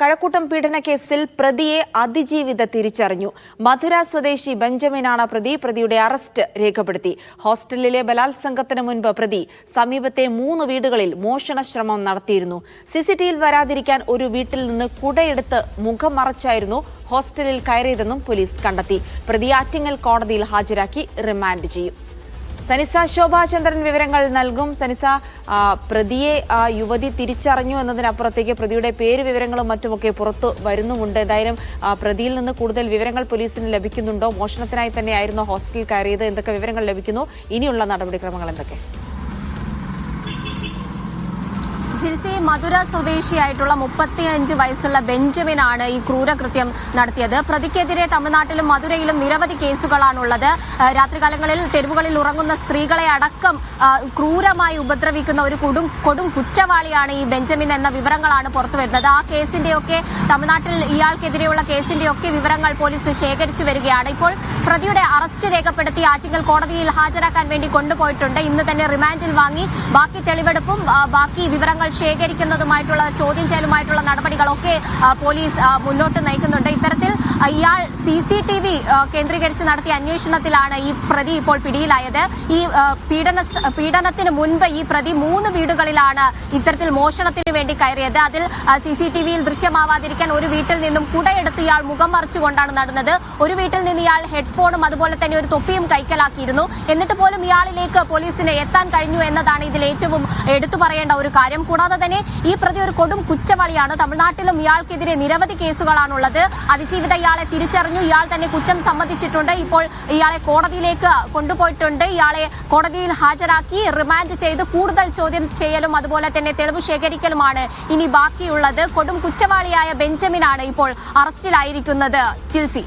കഴക്കൂട്ടം പീഡനക്കേസിൽ പ്രതിയെ അതിജീവിത തിരിച്ചറിഞ്ഞു. മധുര സ്വദേശി ബെഞ്ചമിനാണ് പ്രതി. പ്രതിയുടെ അറസ്റ്റ് രേഖപ്പെടുത്തി. ഹോസ്റ്റലിലെ ബലാത്സംഗത്തിന് മുൻപ് പ്രതി സമീപത്തെ മൂന്ന് വീടുകളിൽ മോഷണശ്രമം നടത്തിയിരുന്നു. സിസിടിയിൽ വരാതിരിക്കാൻ ഒരു വീട്ടിൽ നിന്ന് കുടയെടുത്ത് മുഖം മറച്ചായിരുന്നു ഹോസ്റ്റലിൽ കയറിയതെന്നും പോലീസ് കണ്ടെത്തി. പ്രതി ആറ്റിങ്ങൽ കോടതിയിൽ ഹാജരാക്കി റിമാൻഡ് ചെയ്യും. സനിസ ശോഭാചന്ദ്രൻ വിവരങ്ങൾ നൽകും. സനിസ പ്രതിയെ ആ, യുവതി തിരിച്ചറിഞ്ഞു എന്നതിനപ്പുറത്തേക്ക് പ്രതിയുടെ പേര് വിവരങ്ങളും മറ്റുമൊക്കെ പുറത്തു വരുന്നുമുണ്ട്. എന്തായാലും പ്രതിയിൽ നിന്ന് കൂടുതൽ വിവരങ്ങൾ പോലീസിന് ലഭിക്കുന്നുണ്ടോ? മോഷണത്തിനായി തന്നെയായിരുന്നു ഹോസ്റ്റലിൽ കയറിയത്. എന്തൊക്കെ വിവരങ്ങൾ ലഭിക്കുന്നു? ഇനിയുള്ള നടപടിക്രമങ്ങൾ എന്തൊക്കെ? ജിൽസി മധുര സ്വദേശിയായിട്ടുള്ള മുപ്പത്തിയഞ്ച് വയസ്സുള്ള ബെഞ്ചമിനാണ് ഈ ക്രൂരകൃത്യം നടത്തിയത്. പ്രതിക്കെതിരെ തമിഴ്നാട്ടിലും മധുരയിലും നിരവധി കേസുകളാണുള്ളത്. രാത്രികാലങ്ങളിൽ തെരുവുകളിൽ ഉറങ്ങുന്ന സ്ത്രീകളെ അടക്കം ക്രൂരമായി ഉപദ്രവിക്കുന്ന ഒരു കൊടും കൊടും കുറ്റവാളിയാണ് ഈ ബെഞ്ചമിൻ എന്ന വിവരങ്ങളാണ് പുറത്തു വരുന്നത് ആ കേസിന്റെയൊക്കെ തമിഴ്നാട്ടിൽ ഇയാൾക്കെതിരെയുള്ള കേസിന്റെയൊക്കെ വിവരങ്ങൾ പോലീസ് ശേഖരിച്ചു വരികയാണ്. ഇപ്പോൾ പ്രതിയുടെ അറസ്റ്റ് രേഖപ്പെടുത്തി ആറ്റിങ്ങൽ കോടതിയിൽ ഹാജരാക്കാൻ വേണ്ടി കൊണ്ടുപോയിട്ടുണ്ട്. ഇന്ന് തന്നെ റിമാൻഡിൽ വാങ്ങി. ബാക്കി തെളിവെടുപ്പും ബാക്കി വിവരങ്ങൾ ശേഖരിക്കുന്നതുമായിട്ടുള്ള ചോദ്യം ചെയ്യലുമായിട്ടുള്ള നടപടികളൊക്കെ പോലീസ് മുന്നോട്ട് നയിക്കുന്നുണ്ട്. ഇത്തരത്തിൽ ഇയാൾ സി സി ടി വി കേന്ദ്രീകരിച്ച് നടത്തിയ അന്വേഷണത്തിലാണ് ഈ പ്രതി ഇപ്പോൾ പിടിയിലായത്. ഈ പീഡന പീഡനത്തിന് മുൻപ് ഈ പ്രതി മൂന്ന് വീടുകളിലാണ് ഇത്തരത്തിൽ മോഷണത്തിന് വേണ്ടി കയറിയത്. അതിൽ സി സി ടി വിയിൽ ദൃശ്യമാവാതിരിക്കാൻ ഒരു വീട്ടിൽ നിന്നും കുടയെടുത്ത് ഇയാൾ മുഖം മറിച്ചുകൊണ്ടാണ് നടന്നത്. ഒരു വീട്ടിൽ നിന്ന് ഇയാൾ ഹെഡ്ഫോണും അതുപോലെ തന്നെ ഒരു തൊപ്പിയും കൈക്കലാക്കിയിരുന്നു. എന്നിട്ട് പോലും ഇയാളിലേക്ക് പോലീസിന് എത്താൻ കഴിഞ്ഞു എന്നതാണ് ഇതിൽ ഏറ്റവും എടുത്തു പറയേണ്ട ഒരു കാര്യം. കൂടാതെ തന്നെ ഈ പ്രതി ഒരു കൊടും കുറ്റവാളിയാണ്. തമിഴ്നാട്ടിലും ഇയാൾക്കെതിരെ നിരവധി കേസുകളാണുള്ളത്. അതിജീവിത ഇയാളെ തിരിച്ചറിഞ്ഞു. ഇയാൾ തന്നെ കുറ്റം സമ്മതിച്ചിട്ടുണ്ട്. ഇപ്പോൾ ഇയാളെ കോടതിയിലേക്ക് കൊണ്ടുപോയിട്ടുണ്ട്. ഇയാളെ കോടതിയിൽ ഹാജരാക്കി റിമാൻഡ് ചെയ്ത് കൂടുതൽ ചോദ്യം ചെയ്യലും അതുപോലെ തന്നെ തെളിവ് ശേഖരിക്കലുമാണ് ഇനി ബാക്കിയുള്ളത്. കൊടും കുറ്റവാളിയായ ബെഞ്ചമിനാണ് ഇപ്പോൾ അറസ്റ്റിലായിരിക്കുന്നത്. ചിൽസി.